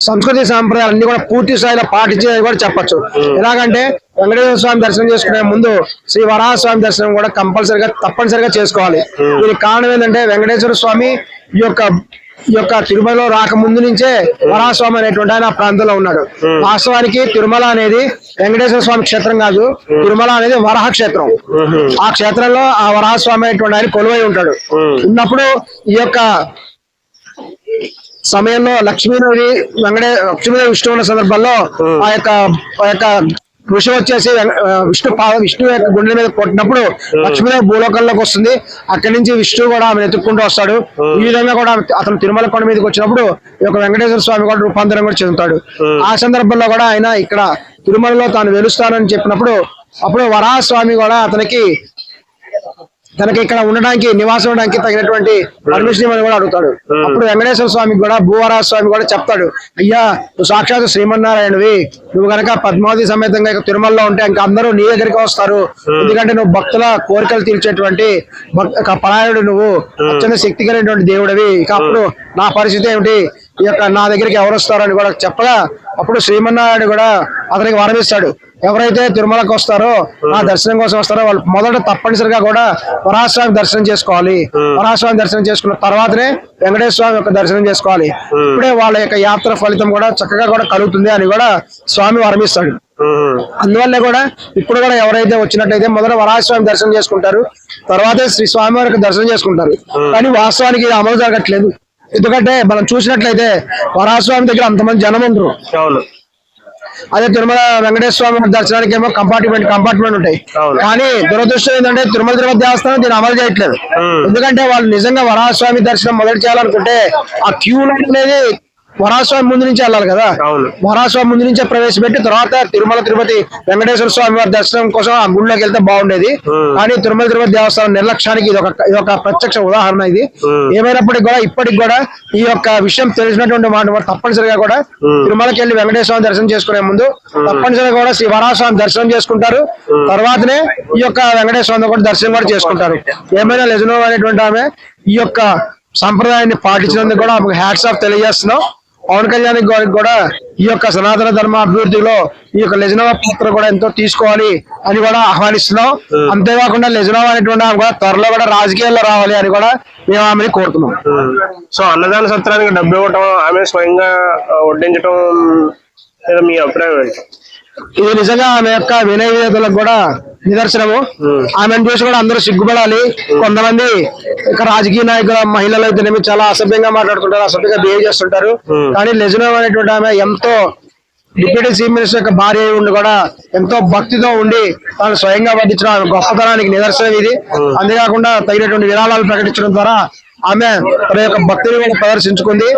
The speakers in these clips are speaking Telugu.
సంస్కృతి సాంప్రదాయాలు అన్ని కూడా పూర్తి స్థాయిలో పాటించేది కూడా చెప్పొచ్చు. ఎలాగంటే వెంకటేశ్వర స్వామి దర్శనం చేసుకునే ముందు శ్రీ వరాహ స్వామి దర్శనం కూడా కంపల్సరిగా తప్పనిసరిగా చేసుకోవాలి. దీనికి కారణం ఏంటంటే వెంకటేశ్వర స్వామి ఈ యొక్క ఈ యొక్క తిరుమలలో రాకముందు నుంచే వరాహస్వామి అనేటువంటి ఆయన ఆ ప్రాంతంలో ఉన్నాడు. వాస్తవానికి తిరుమల అనేది వెంకటేశ్వర స్వామి క్షేత్రం కాదు. తిరుమల అనేది వరాహ క్షేత్రం. ఆ క్షేత్రంలో ఆ వరాహస్వామి అనేటువంటి ఆయన కొలువై ఉంటాడు. ఉన్నప్పుడు ఈ యొక్క సమయంలో లక్ష్మీదేవి వెంకటే లక్ష్మీదేవి విష్ణు ఉన్న సందర్భంలో ఆ యొక్క ఆ యొక్క ఋషి వచ్చేసి విష్ణు విష్ణు యొక్క గుండెల మీద కొట్టినప్పుడు లక్ష్మీదేవి భూలోకంలోకి వస్తుంది. అక్కడి నుంచి విష్ణు కూడా ఆమె ఎత్తుక్కుంటూ వస్తాడు. ఈ విధంగా కూడా అతను తిరుమల కొండ మీదకి వచ్చినప్పుడు ఈ యొక్క వెంకటేశ్వర స్వామి కూడా రూపాంతరం కూడా చెందుతాడు. ఆ సందర్భంలో కూడా ఆయన ఇక్కడ తిరుమలలో తాను వెలుస్తానని చెప్పినప్పుడు అప్పుడు వరాహ స్వామి కూడా అతనికి తనకి ఇక్కడ ఉండడానికి నివాసం ఉండడానికి తగినటువంటి పర్మిషన్ ఇవ్వని కూడా అడుగుతాడు. అప్పుడు వెంకటేశ్వర స్వామికి కూడా భూవరాజ స్వామి కూడా చెప్తాడు అయ్యా నువ్వు సాక్షాత్ శ్రీమన్నారాయణవి. నువ్వు గనక పద్మావతి సమేతంగా ఇక్కడ తిరుమలలో ఉంటే ఇంకా అందరూ నీ దగ్గరికి వస్తారు. ఎందుకంటే నువ్వు భక్తుల కోరికలు తీర్చేటువంటి పరాయణుడు నువ్వు. అత్యంత శక్తి కలిగినటువంటి దేవుడివి. ఇక అప్పుడు నా పరిస్థితి ఏమిటి? ఈ యొక్క నా దగ్గరికి ఎవరు వస్తారు అని కూడా చెప్పగా అప్పుడు శ్రీమన్నారాయణ కూడా అతనికి వరమిస్తాడు ఎవరైతే తిరుమలకు వస్తారో ఆ దర్శనం కోసం వస్తారో వాళ్ళు మొదట తప్పనిసరిగా కూడా వరాహస్వామి దర్శనం చేసుకోవాలి. వరాహస్వామి దర్శనం చేసుకున్న తర్వాతనే వెంకటేశ్వర స్వామి యొక్క దర్శనం చేసుకోవాలి. ఇప్పుడే వాళ్ళ యొక్క యాత్ర ఫలితం కూడా చక్కగా కూడా కలుగుతుంది అని కూడా స్వామి వరమిస్తాడు అందువల్లే కూడా ఇప్పుడు కూడా ఎవరైతే వచ్చినట్లయితే మొదట వరాహస్వామి దర్శనం చేసుకుంటారు తర్వాతే శ్రీ స్వామి వారికి దర్శనం చేసుకుంటారు. కానీ వాస్తవానికి అమలు జరగట్లేదు. ఎందుకంటే మనం చూసినట్లయితే వరాహస్వామి దగ్గర అంతమంది జనం ఉండరు. అదే తిరుమల వెంకటేశ్వర స్వామి దర్శనానికి ఏమో కంపార్ట్మెంట్ కంపార్ట్మెంట్ ఉంటాయి. కానీ దురదృష్టం ఏంటంటే తిరుమల తిరుపతి దేవస్థానం దీన్ని అమలు చేయట్లేదు. ఎందుకంటే వాళ్ళు నిజంగా వరాహస్వామి దర్శనం మొదలు చేయాలనుకుంటే ఆ క్యూ లైన్ అనేది వరాహస్వామి ముందు నుంచి వెళ్ళాలి కదా? అవును. వరాహస్వామి ముందు నుంచే ప్రవేశపెట్టి తర్వాత తిరుమల తిరుపతి వెంకటేశ్వర స్వామి వారి దర్శనం కోసం ఆ గుడిలోకి వెళ్తే బాగుండేది. కానీ తిరుమల తిరుపతి దేవస్థానం నిర్లక్ష్యానికి ఇది ఒక ఇది ఒక ప్రత్యక్ష ఉదాహరణ ఇది. ఏమైనప్పటికీ కూడా ఇప్పటికి కూడా ఈ యొక్క విషయం తెలిసినటువంటి మాట తప్పనిసరిగా కూడా తిరుమలకి వెళ్ళి వెంకటేశ్వర దర్శనం చేసుకునే ముందు తప్పనిసరిగా కూడా శ్రీ వరాహస్వామి దర్శనం చేసుకుంటారు. తర్వాతనే ఈ యొక్క వెంకటేశ్వర కూడా దర్శనం కూడా చేసుకుంటారు. ఏమైనా లెజనో అనేటువంటి ఆమె ఈ యొక్క సంప్రదాయాన్ని పాటించినందుకు కూడా ఆమెకు హ్యాట్స్ ఆఫ్ తెలియజేస్తున్నాం. పవన్ కళ్యాణ్ గారికి కూడా ఈ యొక్క సనాతన ధర్మ అభివృద్ధిలో ఈ యొక్క లెజనోవా పాత్ర కూడా ఎంతో తీసుకోవాలి అని కూడా ఆహ్వానిస్తున్నాం. అంతేకాకుండా లెజనోవా అనేటువంటి ఆమె కూడా త్వరలో కూడా రాజకీయాల్లో రావాలి అని కూడా మేము ఆమెని కోరుతున్నాం. సో అన్నదాన సత్రానికి డబ్బు ఇవ్వటం ఆమె స్వయంగా మీద మీ అభిప్రాయం ఇది నిజంగా ఆమె యొక్క వినయ కూడా నిదర్శనము. ఆమెను చూసి కూడా అందరూ సిగ్గుపడాలి. కొంతమంది ఇక రాజకీయ నాయకుల మహిళలు అయితేనేమి చాలా అసభ్యంగా మాట్లాడుతుంటారు అసభ్యంగా బిహేవ్ చేస్తుంటారు. కానీ లెజనో అనేటువంటి ఆమె ఎంతో డిప్యూటీ చీఫ్ మినిస్టర్ యొక్క భార్య అయి ఉండి కూడా ఎంతో భక్తితో ఉండి తాను స్వయంగా ఆమె గొప్పతనానికి నిదర్శనం ఇది. అంతేకాకుండా తగినటువంటి విరాళాలు ప్రకటించడం ద్వారా ఆమె తన యొక్క భక్తిని కూడా ప్రదర్శించుకుంది.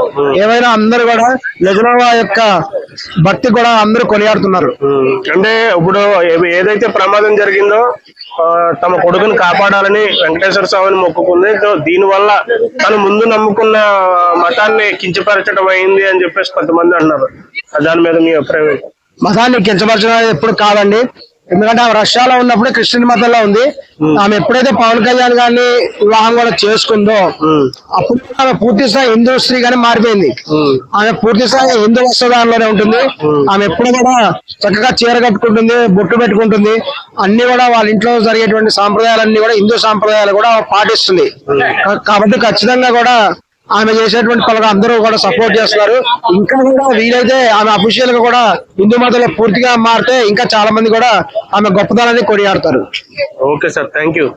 ఏమైనా అందరూ కూడా లెజనోవా యొక్క భక్తి కూడా అందరూ కొనియాడుతున్నారు. అంటే ఇప్పుడు ఏదైతే ప్రమాదం జరిగిందో తమ కొడుకుని కాపాడాలని వెంకటేశ్వర స్వామిని మొక్కుకుంది. సో దీనివల్ల తను ముందు నమ్ముకున్న మతాన్ని కించపరచడం అయింది అని చెప్పేసి కొంతమంది అన్నారు దాని మీద మీ అభిప్రాయం? మతాన్ని కించపరచడం ఎప్పుడు కాదండి. ఎందుకంటే ఆమె రష్యాలో ఉన్నప్పుడు క్రిస్టియన్ మతంలో ఉంది. ఆమె ఎప్పుడైతే పవన్ కళ్యాణ్ గారిని వివాహం కూడా చేసుకుందో అప్పుడు ఆమె పూర్తి స్థాయి హిందూ స్త్రీగానే మారిపోయింది. ఆమె పూర్తి స్థాయి హిందూ వస్త్రదానంలోనే ఉంటుంది. ఆమె ఎప్పుడు కూడా చక్కగా చీర కట్టుకుంటుంది బొట్టు పెట్టుకుంటుంది. అన్ని కూడా వాళ్ళ ఇంట్లో జరిగేటువంటి సాంప్రదాయాలన్నీ కూడా హిందూ సాంప్రదాయాలు కూడా పాటిస్తుంది. కాబట్టి ఖచ్చితంగా కూడా ఆమె చేసేటువంటి పనులు అందరూ కూడా సపోర్ట్ చేస్తున్నారు. ఇంకా కూడా వీలైతే ఆమె అఫీషియల్గా కూడా హిందూ మతంలో పూర్తిగా మారితే ఇంకా చాలా మంది కూడా ఆమె గొప్పతనాన్ని కొనియాడతారు. Okay sir thank you